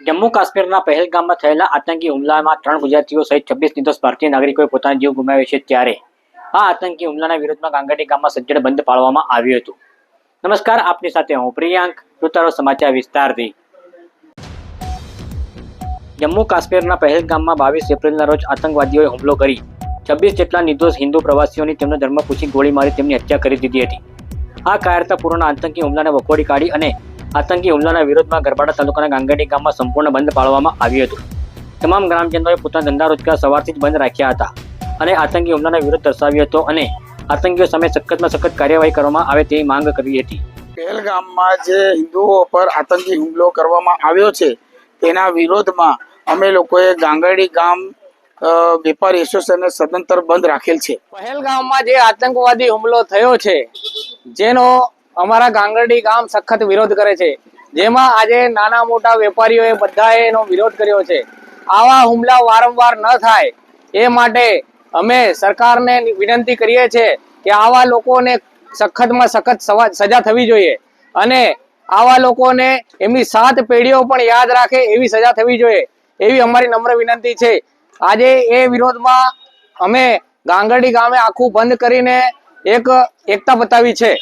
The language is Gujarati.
જમ્મુ કાશ્મીરના પહેલગામમાં થયેલા આતંકી હુમલામાં ત્રણ ગુજરાતીઓ સહિત છવ્વીસ નિર્દોષ ભારતીય નાગરિકોએ પોતાનો જીવ ગુમાવ્યો છે ત્યારે આ આતંકી હુમલાના વિરોધમાં ગાંગડી ગામમાં સજ્જડ બંધ પાળવામાં આવ્યું હતું. નમસ્કાર, આપની સાથે હું પ્રિયાંક જોતારો સમાચાર વિસ્તારથી. જમ્મુ કાશ્મીરના પહેલગામમાં બાવીસ એપ્રિલના રોજ આતંકવાદીઓએ હુમલો કરી છવ્વીસ જેટલા નિર્દોષ હિન્દુ પ્રવાસીઓની તેમનો ધર્મ પૂછી ગોળી મારી તેમની હત્યા કરી દીધી હતી. આ કાયરતાપૂર્ણ આતંકી હુમલાને વખોડી કાઢી અને આતંકી હુમલાના વિરોધમાં ગરબાડા તાલુકાના ગાંગડી ગામમાં સંપૂર્ણ બંધ પાળવામાં આવ્યું હતું. તમામ ગ્રામજનોએ પોતાના ધંધા રોજગાર સવારથી જ બંધ રાખ્યા હતા અને આતંકી હુમલાનો વિરોધ દર્શાવ્યો હતો અને આતંકીઓ સામે સખતમાં સખત કાર્યવાહી કરવામાં આવે તેવી માંગ કરી હતી. પહેલગામમાં જે હિન્દુઓ પર આતંકી હુમલો કરવામાં આવ્યો છે તેના વિરોધમાં અમે લોકોએ ગાંગડી ગામ વેપાર એસોસિએશનને સદંતર બંધ રાખેલ છે. પહેલગામમાં જે આતંકવાદી હુમલો થયો છે જેનો અમારા ગાંગરડી ગામ સખત વિરોધ કરે છે. જેમાં આજે નાના મોટા વેપારીઓએ બધાએ એનો વિરોધ કર્યો છે. આવા હુમલા વારંવાર ન થાય. એ માટે અમે સરકારને વિનંતી કરીએ છીએ કે આવા લોકોને સખતમાં સખત સજા થવી જોઈએ. અને આવા લોકોને એમની સાત પેઢીઓ પણ યાદ રાખે એવી સજા થવી જોઈએ. એવી અમારી નમ્ર વિનંતી છે. આજે એ વિરોધમાં અમે ગાંગરડી ગામે આખું બંધ કરીને એક એકતા બતાવી છે.